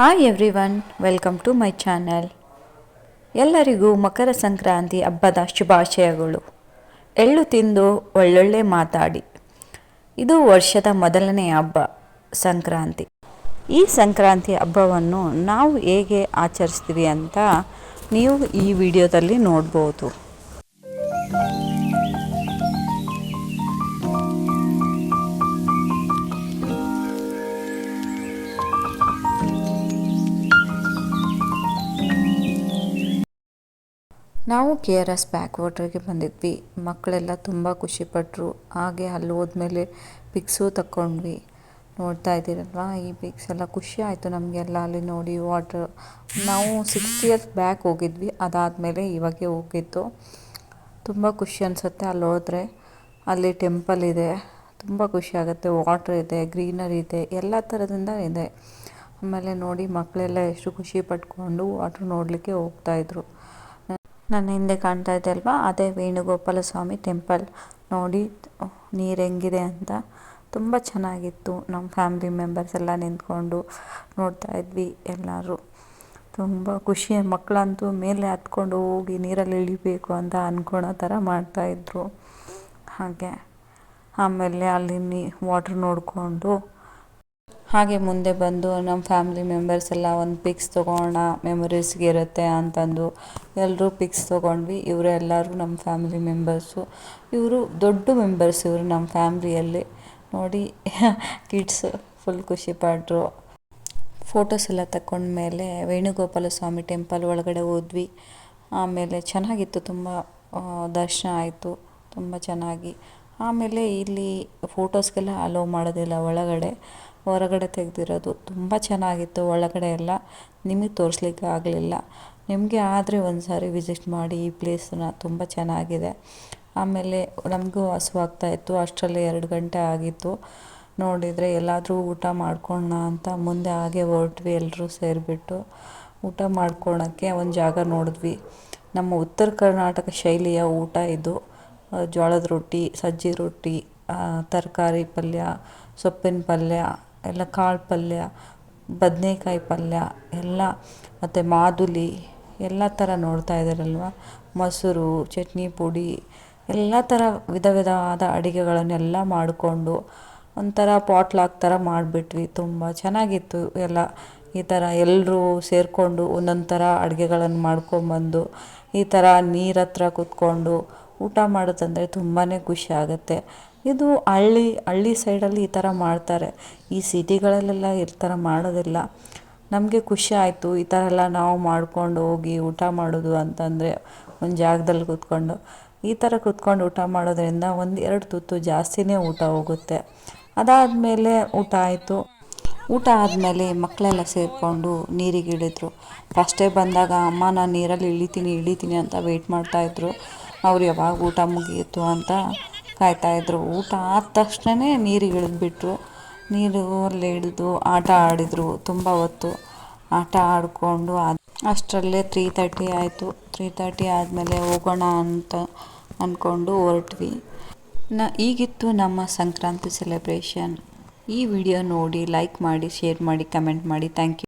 Hi everyone welcome to my channel ಎಲ್ಲರಿಗೂ ಮಕರ ಸಂಕ್ರಾಂತಿ ಹಬ್ಬದ ಶುಭಾಶಯಗಳು. ಎಳ್ಳು ತಿಂದು ಒಳ್ಳೊಳ್ಳೆ ಮಾತಾಡಿ. ಇದು ವರ್ಷದ ಮೊದಲನೇ ಹಬ್ಬ, ಸಂಕ್ರಾಂತಿ. ಈ ಸಂಕ್ರಾಂತಿ ಹಬ್ಬವನ್ನು ನಾವು ಹೇಗೆ ಆಚರಿಸ್ತೀವಿ ಅಂತ ನೀವು ಈ ವಿಡಿಯೋದಲ್ಲಿ ನೋಡ್ಬೋದು. ನಾವು ಕೆ ಆರ್ ಎಸ್ ಬ್ಯಾಕ್ ವಾಟ್ರಿಗೆ ಬಂದಿದ್ವಿ. ಮಕ್ಕಳೆಲ್ಲ ತುಂಬ ಖುಷಿಪಟ್ಟರು ಹಾಗೆ ಅಲ್ಲಿ ಹೋದ್ಮೇಲೆ ಪಿಕ್ಸು ತಕ್ಕೊಂಡ್ವಿ ನೋಡ್ತಾ ಇದ್ದೀರಲ್ವಾ? ಈ ಪಿಕ್ಸ್ ಎಲ್ಲ ಖುಷಿ ಆಯಿತು ನಮಗೆಲ್ಲ. ಅಲ್ಲಿ ನೋಡಿ ವಾಟ್ರ್. ನಾವು ಸಿಕ್ಸ್ಟಿ ಇಯರ್ಸ್ ಬ್ಯಾಕ್ ಹೋಗಿದ್ವಿ. ಅದಾದಮೇಲೆ ಇವಾಗೆ ಹೋಗಿದ್ದು. ತುಂಬ ಖುಷಿ ಅನಿಸುತ್ತೆ ಅಲ್ಲಿ ಹೋದರೆ ಅಲ್ಲಿ ಟೆಂಪಲ್ ಇದೆ. ತುಂಬ ಖುಷಿ ಆಗುತ್ತೆ. ವಾಟ್ರ್ ಇದೆ, ಗ್ರೀನರಿ ಇದೆ, ಎಲ್ಲ ಥರದಿಂದ ಇದೆ. ಆಮೇಲೆ ನೋಡಿ ಮಕ್ಕಳೆಲ್ಲ ಎಷ್ಟು ಖುಷಿ ಪಟ್ಕೊಂಡು ವಾಟ್ರ್ ನೋಡಲಿಕ್ಕೆ ಹೋಗ್ತಾಯಿದ್ರು ನನ್ನ ಹಿಂದೆ ಕಾಣ್ತಾ ಇದೆ ಅಲ್ವಾ? ಅದೇ ವೇಣುಗೋಪಾಲ ಸ್ವಾಮಿ ಟೆಂಪಲ್ ನೋಡಿ, ನೀರು ಹೆಂಗಿದೆ ಅಂತ. ತುಂಬ ಚೆನ್ನಾಗಿತ್ತು. ನಮ್ಮ ಫ್ಯಾಮಿಲಿ ಮೆಂಬರ್ಸ್ ಎಲ್ಲ ನಿಂತ್ಕೊಂಡು ನೋಡ್ತಾ ಇದ್ವಿ ಎಲ್ಲರೂ. ತುಂಬ ಖುಷಿ. ಮಕ್ಕಳಂತೂ ಮೇಲೆ ಹತ್ಕೊಂಡು ಹೋಗಿ ನೀರಲ್ಲಿ ಇಳಿಬೇಕು ಅಂತ ಅಂದ್ಕೊಳೋ ಥರ ಮಾಡ್ತಾಯಿದ್ರು ಹಾಗೆ. ಆಮೇಲೆ ಅಲ್ಲಿ ನೀ ವಾಟ್ರ್ ನೋಡಿಕೊಂಡು ಹಾಗೆ ಮುಂದೆ ಬಂದು ನಮ್ಮ ಫ್ಯಾಮಿಲಿ ಮೆಂಬರ್ಸ್ ಎಲ್ಲ ಒಂದು ಪಿಕ್ಸ್ ತೊಗೋಣ ಮೆಮೊರೀಸ್ಗೆ ಇರುತ್ತೆ ಅಂತಂದು ಎಲ್ಲರೂ ಪಿಕ್ಸ್ ತೊಗೊಂಡ್ವಿ. ಇವರು ಎಲ್ಲರೂ ನಮ್ಮ ಫ್ಯಾಮಿಲಿ ಮೆಂಬರ್ಸು ಇವರು ದೊಡ್ಡ ಮೆಂಬರ್ಸ್ ಇವರು ನಮ್ಮ ಫ್ಯಾಮ್ಲಿಯಲ್ಲಿ ನೋಡಿ ಕಿಡ್ಸ್ ಫುಲ್ ಖುಷಿಪಟ್ಟರು ಫೋಟೋಸ್ ಎಲ್ಲ ತಗೊಂಡ್ಮೇಲೆ ವೇಣುಗೋಪಾಲ ಸ್ವಾಮಿ ಟೆಂಪಲ್ ಒಳಗಡೆ ಹೋದ್ವಿ. ಆಮೇಲೆ ಚೆನ್ನಾಗಿತ್ತು ತುಂಬ ದರ್ಶನ ಆಯಿತು, ತುಂಬ ಚೆನ್ನಾಗಿ. ಆಮೇಲೆ ಇಲ್ಲಿ ಫೋಟೋಸ್ಗೆಲ್ಲ ಅಲೋ ಮಾಡೋದಿಲ್ಲ ಒಳಗಡೆ. ಹೊರಗಡೆ ತೆಗೆದಿರೋದು. ತುಂಬ ಚೆನ್ನಾಗಿತ್ತು ಒಳಗಡೆ ಎಲ್ಲ. ನಿಮಗೆ ತೋರಿಸ್ಲಿಕ್ಕೆ ಆಗಲಿಲ್ಲ. ನಿಮಗೆ ಆದರೆ ಒಂದು ಸಾರಿ ವಿಸಿಟ್ ಮಾಡಿ ಈ ಪ್ಲೇಸನ್ನ ತುಂಬ ಚೆನ್ನಾಗಿದೆ. ಆಮೇಲೆ ನಮಗೂ ಹಸುವಾಗ್ತಾ ಇತ್ತು. ಅಷ್ಟರಲ್ಲಿ ಎರಡು ಗಂಟೆ ಆಗಿತ್ತು. ನೋಡಿದರೆ ಎಲ್ಲಾದರೂ ಊಟ ಮಾಡ್ಕೊಳ್ಳೋಣ ಅಂತ ಮುಂದೆ ಹಾಗೆ ಹೊರಟ್ವಿ ಎಲ್ಲರೂ ಸೇರಿಬಿಟ್ಟು. ಊಟ ಮಾಡ್ಕೊಳಕ್ಕೆ ಒಂದು ಜಾಗ ನೋಡಿದ್ವಿ. ನಮ್ಮ ಉತ್ತರ ಕರ್ನಾಟಕ ಶೈಲಿಯ ಊಟ ಇದು. ಜೋಳದ ರೊಟ್ಟಿ, ಸಜ್ಜಿ ರೊಟ್ಟಿ ತರಕಾರಿ ಪಲ್ಯ, ಸೊಪ್ಪಿನ ಪಲ್ಯ ಎಲ್ಲ ಕಾಳು ಪಲ್ಯ, ಬದನೇಕಾಯಿ ಪಲ್ಯ, ಎಲ್ಲ ಮತ್ತು ಮಾದುಲಿ, ಎಲ್ಲ ಥರ ನೋಡ್ತಾ ಇದ್ದಾರಲ್ವ? ಮೊಸರು, ಚಟ್ನಿ ಪುಡಿ, ಎಲ್ಲ ಥರ ವಿಧ ವಿಧವಾದ ಅಡುಗೆಗಳನ್ನೆಲ್ಲ ಮಾಡಿಕೊಂಡು ಒಂಥರ ಪಾಟ್ಲಾಕ್ ಥರ ಮಾಡಿಬಿಟ್ವಿ. ತುಂಬ ಚೆನ್ನಾಗಿತ್ತು ಎಲ್ಲ. ಈ ಥರ ಎಲ್ಲರೂ ಸೇರಿಕೊಂಡು ಒಂದೊಂದು ಥರ ಅಡುಗೆಗಳನ್ನು ಮಾಡ್ಕೊಂಬಂದು, ಈ ಥರ ನೀರತ್ರ ಕೂತ್ಕೊಂಡು ಊಟ ಮಾಡೋದಂದರೆ ತುಂಬಾ ಖುಷಿ ಆಗುತ್ತೆ. ಇದು ಹಳ್ಳಿ ಹಳ್ಳಿ ಸೈಡಲ್ಲಿ ಈ ಥರ ಮಾಡ್ತಾರೆ. ಈ ಸಿಟಿಗಳಲ್ಲೆಲ್ಲ ಈ ಥರ ಮಾಡೋದಿಲ್ಲ. ನಮಗೆ ಖುಷಿ ಆಯಿತು. ಈ ಥರ ಎಲ್ಲ ನಾವು ಮಾಡ್ಕೊಂಡು ಹೋಗಿ ಊಟ ಮಾಡೋದು ಅಂತಂದರೆ ಒಂದು ಜಾಗದಲ್ಲಿ ಕೂತ್ಕೊಂಡು. ಈ ಥರ ಕೂತ್ಕೊಂಡು ಊಟ ಮಾಡೋದ್ರಿಂದ ಒಂದು ಎರಡು ತುತ್ತು ಜಾಸ್ತಿನೇ ಊಟ ಹೋಗುತ್ತೆ. ಅದಾದಮೇಲೆ ಊಟ ಆಯಿತು. ಊಟ ಆದಮೇಲೆ ಮಕ್ಕಳೆಲ್ಲ ಸೇರಿಕೊಂಡು ನೀರಿಗೆ ಇಳಿದ್ರು. ಫಸ್ಟೇ ಬಂದಾಗ ಅಮ್ಮ, ನಾನು ನೀರಲ್ಲಿ ಇಳಿತೀನಿ ಇಳಿತೀನಿ ಅಂತ ವೆಯ್ಟ್ ಮಾಡ್ತಾಯಿದ್ರು ಅವ್ರು ಯಾವಾಗ ಊಟ ಮುಗಿಯಿತು ಅಂತ ಕಾಯ್ತಾಯಿದ್ರು ಊಟ ಆದ ತಕ್ಷಣವೇ ನೀರಿಗೆ ಇಳಿದ್ಬಿಟ್ರು. ನೀರು ಅಲ್ಲಿ ಇಳಿದು ಆಟ ಆಡಿದರು. ತುಂಬ ಹೊತ್ತು ಆಟ ಆಡಿಕೊಂಡು ಅದು ಅಷ್ಟರಲ್ಲೇ ತ್ರೀ ತರ್ಟಿ ಆಯಿತು. ತ್ರೀ ತರ್ಟಿ ಆದಮೇಲೆ ಹೋಗೋಣ ಅಂತ ಅಂದ್ಕೊಂಡು ಹೊರಟ್ವಿ. ನ ಈಗಿತ್ತು ನಮ್ಮ ಸಂಕ್ರಾಂತಿ ಸೆಲೆಬ್ರೇಷನ್ ಈ ವಿಡಿಯೋ ನೋಡಿ ಲೈಕ್ ಮಾಡಿ ಶೇರ್ ಮಾಡಿ ಕಮೆಂಟ್ ಮಾಡಿ. Thank you